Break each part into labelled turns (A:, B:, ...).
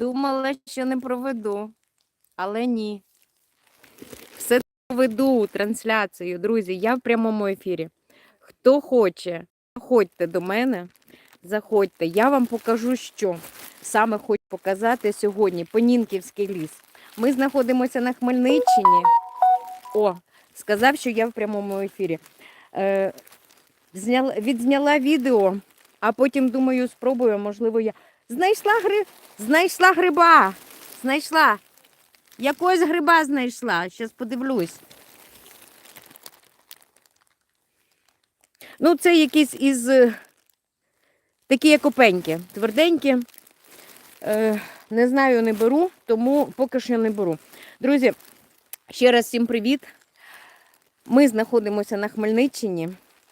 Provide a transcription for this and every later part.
A: Думала, що не проведу, але ні. Все проведу трансляцію, друзі. Я в прямому ефірі. Хто хоче, заходьте до мене, заходьте. Я вам покажу, що саме хочу показати сьогодні. Понінківський ліс. Ми знаходимося на Хмельниччині. О, сказав, що я в прямому ефірі. Е, зняла, відзняла відео, а потім думаю, спробую, можливо, я. Знайшла гри... знайшла гриба. Знайшла. Якогось гриба знайшла. Зараз подивлюсь. Ну, це якісь із е, такі як опеньки, тверденькі. Е, не знаю, не беру, тому поки що не беру. Друзі, ще раз всім привіт. Ми знаходимося на Хмельниччині.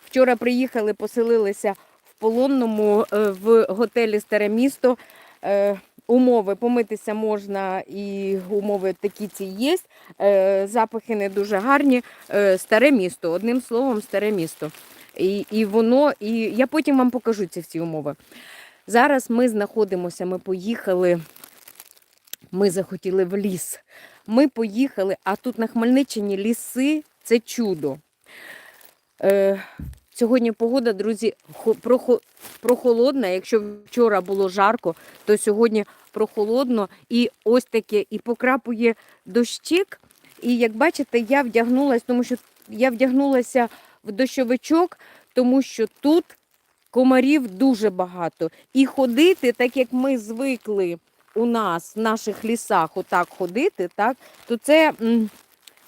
A: Вчора приїхали, поселилися полонному е, в готелі Старе місто. Е, Умови помитися можна і умови такі ці є. Е, Запахи не дуже гарні. Старе місто, одним словом, старе місто. І, і воно, і я потім вам покажу ці всі умови. Зараз ми знаходимося, ми поїхали, ми захотіли в ліс. Ми поїхали, а тут на Хмельниччині ліси це чудо. Сьогодні погода, друзі, прохолодна. Якщо вчора було жарко, то сьогодні прохолодно. І ось таке, і покрапує дощик. І як бачите, я вдягнулася, тому що я вдягнулася в дощовичок, тому що тут комарів дуже багато. І ходити, так як ми звикли у нас в наших лісах отак ходити, так, то це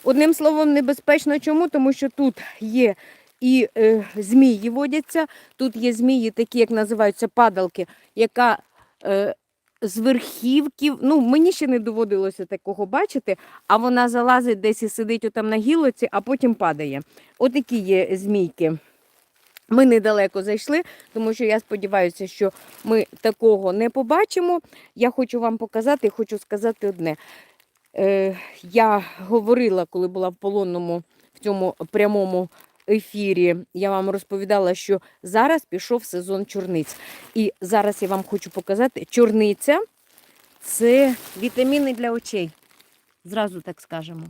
A: одним словом небезпечно. Чому? Тому що тут є і е, змії водяться, тут є змії, такі, як називаються падалки, яка е, з верхівків, ну мені ще не доводилося такого бачити, а вона залазить десь і сидить отам на гілоці, а потім падає. Отакі є змійки. Ми недалеко зайшли, тому що я сподіваюся, що ми такого не побачимо. Я хочу вам показати, хочу сказати одне. Е, я говорила, коли була в полонному в цьому прямому ефірі, я вам розповідала, що зараз пішов сезон чорниць. І зараз я вам хочу показати, чорниця це вітаміни для очей. Зразу так скажемо.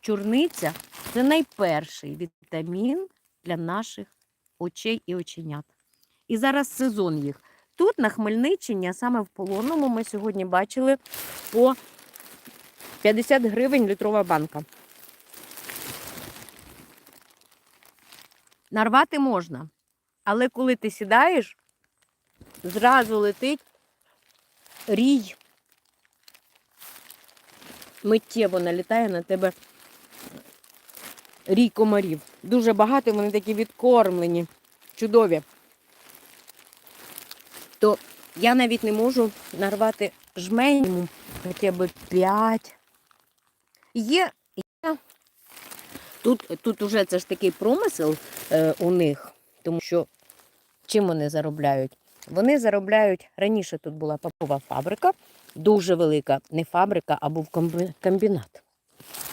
A: Чорниця це найперший вітамін для наших очей і оченят. І зараз сезон їх. Тут на Хмельниччині, а саме в полонному, ми сьогодні бачили по 50 гривень літрова банка. Нарвати можна, але коли ти сідаєш, зразу летить рій. Миттєво налітає на тебе рій комарів. Дуже багато, вони такі відкормлені, чудові. То я навіть не можу нарвати жменю хоча б 5. Є. Тут, тут уже це ж такий промисел е, у них, тому що чим вони заробляють? Вони заробляють, раніше тут була папова фабрика, дуже велика, не фабрика, а був комбінат.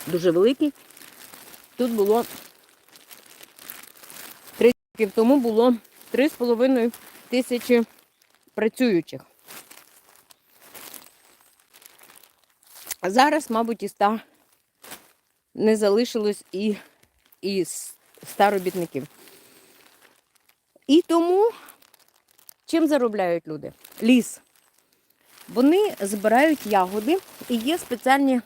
A: Дуже великий. Тут було 30 років тому було 3,5 тисячі працюючих. А зараз, мабуть, і 100 не залишилось і, і 100 робітників. І тому чим заробляють люди? Ліс. Вони збирають ягоди і є спеціальні,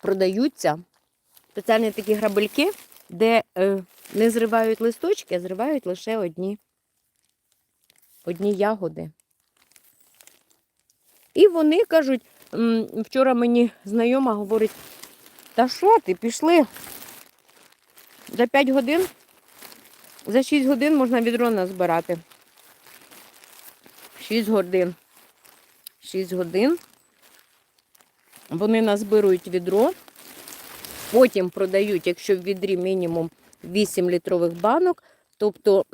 A: продаються спеціальні такі грабельки, де е, не зривають листочки, а зривають лише одні, одні ягоди. І вони кажуть, вчора мені знайома говорить, та що ти, пішли? За 5 годин, за 6 годин можна відро назбирати. 6 годин. 6 годин. Вони назбирують відро, потім продають, якщо в відрі мінімум 8 літрових банок. Тобто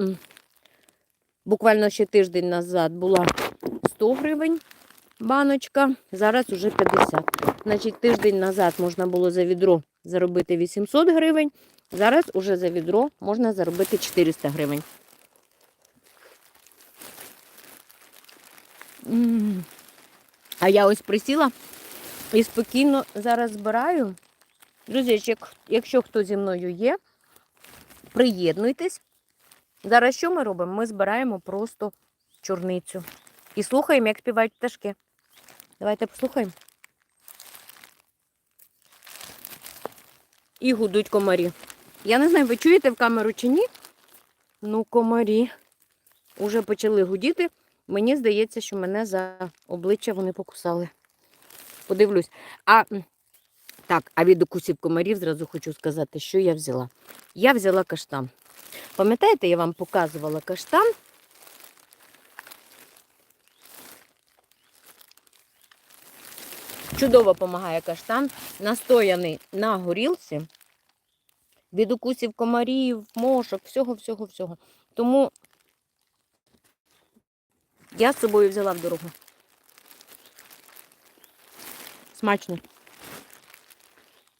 A: буквально ще тиждень назад була 100 гривень баночка, зараз уже 50. Значить, тиждень назад можна було за відро заробити 800 гривень, зараз уже за відро можна заробити 400 гривень. А я ось присіла і спокійно зараз збираю. Друзі, якщо хто зі мною є, приєднуйтесь. Зараз що ми робимо? Ми збираємо просто чорницю. І слухаємо, як співають пташки. Давайте послухаємо. І гудуть комарі. Я не знаю, ви чуєте в камеру чи ні? Ну, комарі вже почали гудіти. Мені здається, що мене за обличчя вони покусали. Подивлюсь. А так, а від укусів комарів зразу хочу сказати, що я взяла. Я взяла каштан. Пам'ятаєте, я вам показувала каштан? Чудово допомагає каштан, настояний на горілці від укусів комарів, мошок, всього, всього, всього. Тому я з собою взяла в дорогу. Смачно.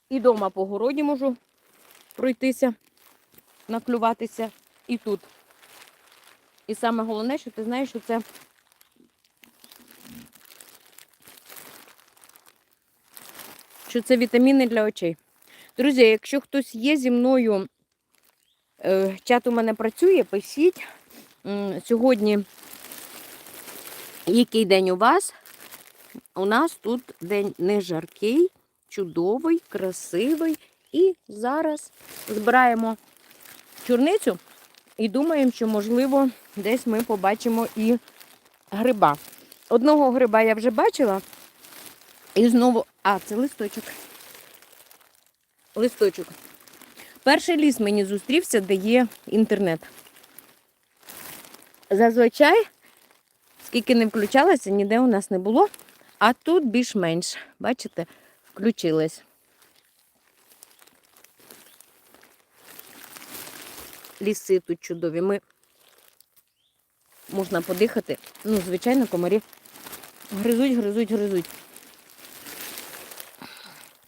A: І вдома по городі можу пройтися, наклюватися і тут. І саме головне, що ти знаєш, що це що це вітаміни для очей. Друзі, якщо хтось є зі мною, е, чат у мене працює, пишіть. Сьогодні який день у вас? У нас тут день не жаркий, чудовий, красивий. І зараз збираємо чорницю і думаємо, що, можливо, десь ми побачимо і гриба. Одного гриба я вже бачила. І знову. А, це листочок. Листочок. Перший ліс мені зустрівся, де є інтернет. Зазвичай, скільки не включалася, ніде у нас не було. А тут більш-менш, бачите, включилась. Ліси тут чудові. Ми можна подихати. Ну, звичайно, комарі гризуть, гризуть, гризуть.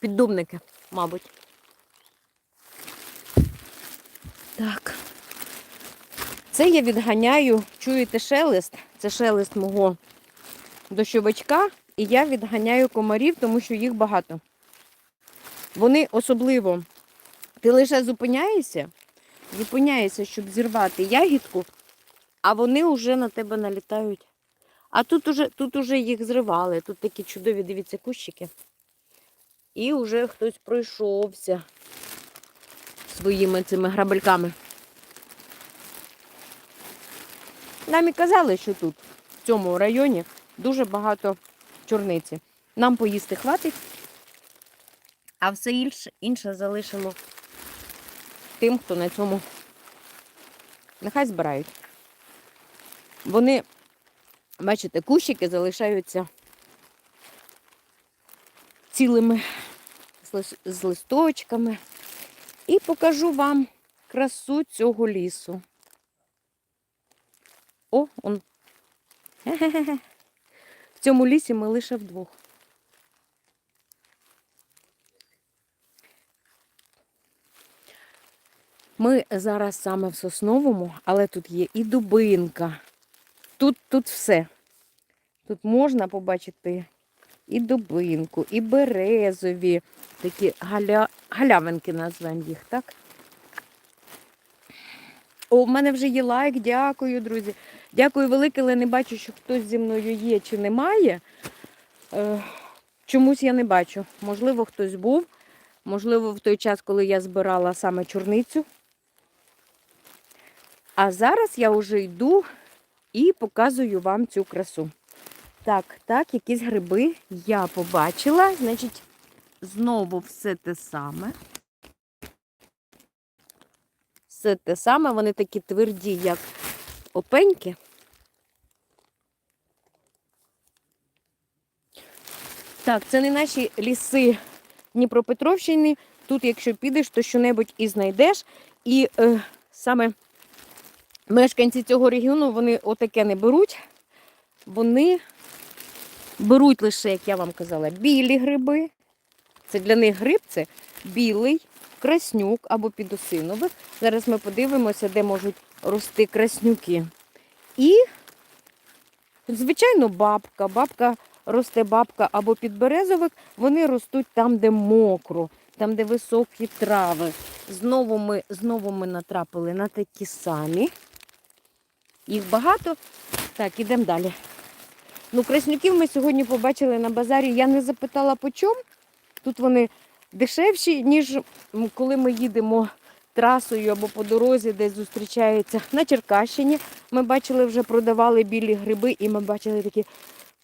A: Піддубники, мабуть. Так. Це я відганяю, чуєте шелест? Це шелест мого дощовичка. І я відганяю комарів, тому що їх багато. Вони особливо, ти лише зупиняєшся, зупиняєшся, щоб зірвати ягідку, а вони вже на тебе налітають. А тут уже, тут уже їх зривали. Тут такі чудові, дивіться, кущики. І вже хтось пройшовся своїми цими грабельками. Нам і казали, що тут, в цьому районі, дуже багато чорниці. Нам поїсти хватить, а все інше, інше залишимо тим, хто на цьому нехай збирають. Вони, бачите, кущики залишаються цілими з листочками. І покажу вам красу цього лісу. О, он. В цьому лісі ми лише вдвох. Ми зараз саме в Сосновому, але тут є і дубинка. Тут, тут все. Тут можна побачити і дубинку, і березові, такі галя... галявинки назвемо їх, так? О, в мене вже є лайк, дякую, друзі. Дякую велике, але не бачу, що хтось зі мною є чи немає. Е, чомусь я не бачу. Можливо, хтось був. Можливо, в той час, коли я збирала саме чорницю. А зараз я вже йду і показую вам цю красу. Так, так, якісь гриби я побачила. Значить, знову все те саме. Все те саме, вони такі тверді, як опеньки. Так, це не наші ліси Дніпропетровщини. Тут, якщо підеш, то що-небудь і знайдеш. І е, саме мешканці цього регіону вони отаке не беруть. Вони беруть лише, як я вам казала, білі гриби. Це для них гриб це білий, краснюк або підосиновик. Зараз ми подивимося, де можуть рости краснюки. І, звичайно, бабка. Бабка росте бабка або підберезовик, вони ростуть там, де мокро, там, де високі трави. Знову ми, знову ми натрапили на такі самі. Їх багато. Так, ідемо далі. Ну, краснюків ми сьогодні побачили на базарі. Я не запитала по чому. Тут вони дешевші, ніж коли ми їдемо трасою або по дорозі, десь зустрічаються. На Черкащині ми бачили, вже продавали білі гриби, і ми бачили такі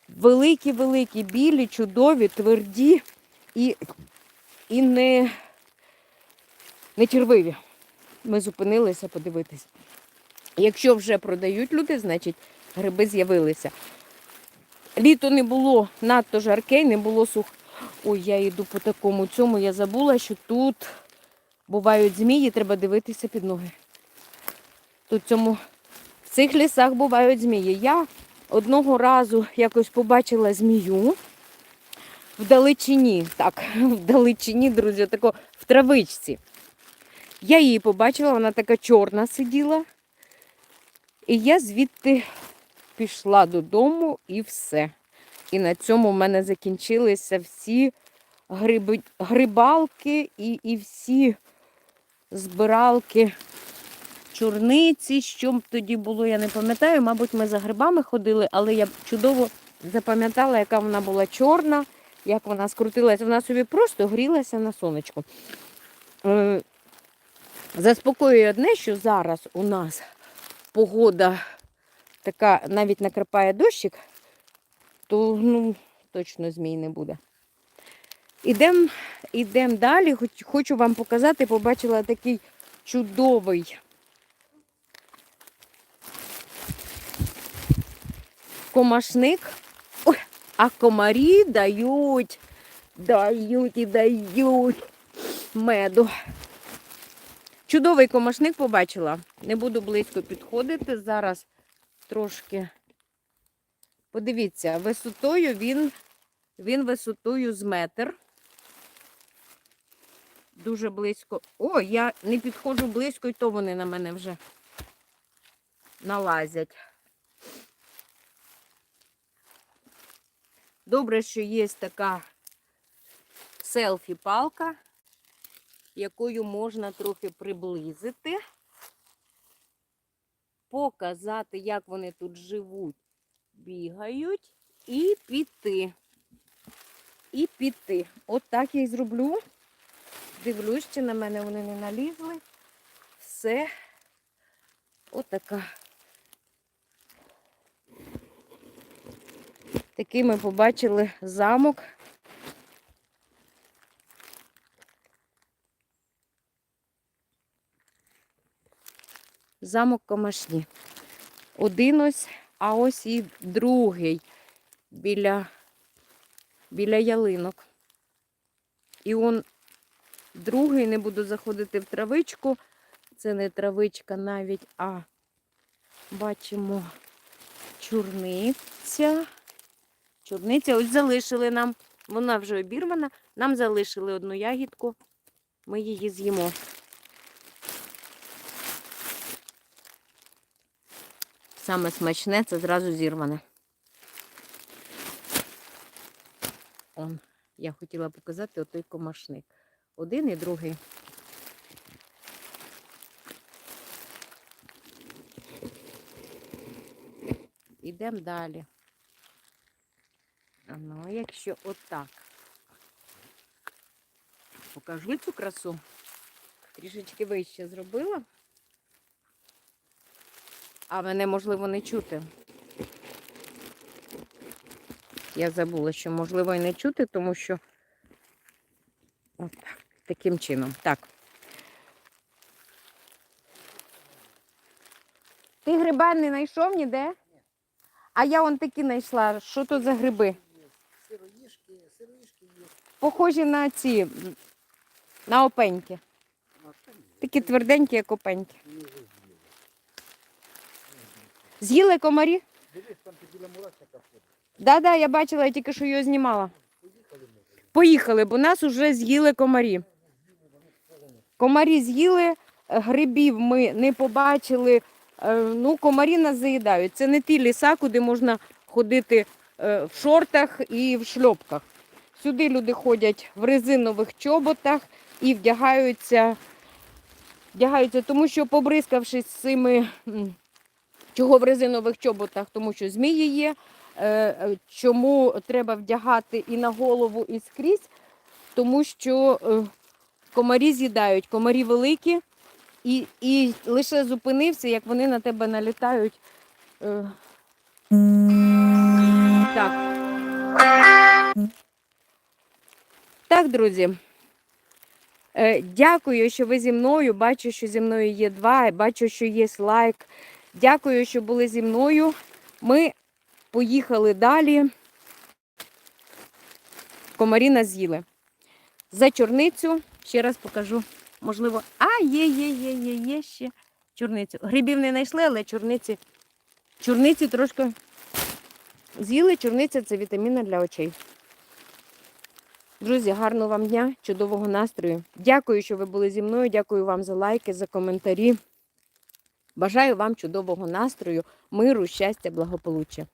A: великі-великі, білі, чудові, тверді і, і не, не червиві. Ми зупинилися подивитись. Якщо вже продають люди, значить гриби з'явилися. Літо не було надто жарке, не було сух. Ой, я йду по такому цьому. Я забула, що тут бувають змії, треба дивитися під ноги. Тут цьому, в цих лісах бувають змії. Я одного разу якось побачила змію вдалечині. Так, вдалечині, друзі, тако в травичці. Я її побачила, вона така чорна сиділа. І я звідти пішла додому і все. І на цьому в мене закінчилися всі гриби, грибалки і, і всі збиралки чорниці. Що тоді було, я не пам'ятаю. Мабуть, ми за грибами ходили, але я чудово запам'ятала, яка вона була чорна, як вона скрутилася. Вона собі просто грілася на сонечку. Е, Заспокоює одне, що зараз у нас погода така, навіть накрапає дощик, то ну, точно змій не буде. Ідемо ідем далі. Хоч, хочу вам показати, побачила такий чудовий комашник. Ой, а комарі дають, дають і дають меду. Чудовий комашник побачила. Не буду близько підходити. Зараз трошки. Подивіться, висотою він, він висотою з метр. Дуже близько. О, я не підходжу близько, і то вони на мене вже налазять. Добре, що є така селфі-палка, якою можна трохи приблизити, показати, як вони тут живуть, бігають, і піти. І піти. От так я і зроблю. Дивлюсь, чи на мене вони не налізли. Все. Отака. Такий ми побачили замок. Замок Комашні. Один ось, а ось і другий біля, біля ялинок. І он другий, не буду заходити в травичку. Це не травичка навіть, а бачимо чорниця. Чорниця ось залишили нам. Вона вже обірвана. Нам залишили одну ягідку. Ми її з'їмо. Саме смачне це зразу зірване. Он, я хотіла показати отой комашник. Один і другий. Ідемо далі. А Ну, якщо отак. Покажу цю красу. Трішечки вище зробила. А мене, можливо, не чути. Я забула, що можливо і не чути, тому що от так, таким чином. Так. Ти гриба не знайшов ніде? А я вон такі знайшла. Що то за гриби?
B: Сироїшки, сироїшки є.
A: Похожі на ці, на опеньки. Такі тверденькі, як опеньки. З'їли комарі?
B: Дивись, там ти біля мурашника ходить.
A: Да-да, я бачила, я тільки що його знімала. Поїхали, бо нас уже з'їли комарі. Комарі з'їли, е, грибів ми не побачили. Е, Ну, комарі нас заїдають. Це не ті ліса, куди можна ходити е, в шортах і в шльопках. Сюди люди ходять в резинових чоботах і вдягаються, вдягаються, тому що побризкавшись цими, чого в резинових чоботах, тому що змії є. Е, е, Чому треба вдягати і на голову, і скрізь? Тому що е, комарі з'їдають, комарі великі, і, і лише зупинився, як вони на тебе налітають. Так. Так, друзі. Дякую, що ви зі мною. Бачу, що зі мною є два. Бачу, що є лайк. Дякую, що були зі мною. Ми поїхали далі. Комарі нас з'їли. За чорницю ще раз покажу. Можливо, а, є, є, є, є, є ще чорницю. Грибів не знайшли, але чорниці, чорниці трошки з'їли. Чорниця це вітаміни для очей. Друзі, гарного вам дня, чудового настрою. Дякую, що ви були зі мною. Дякую вам за лайки, за коментарі. Бажаю вам чудового настрою, миру, щастя, благополуччя.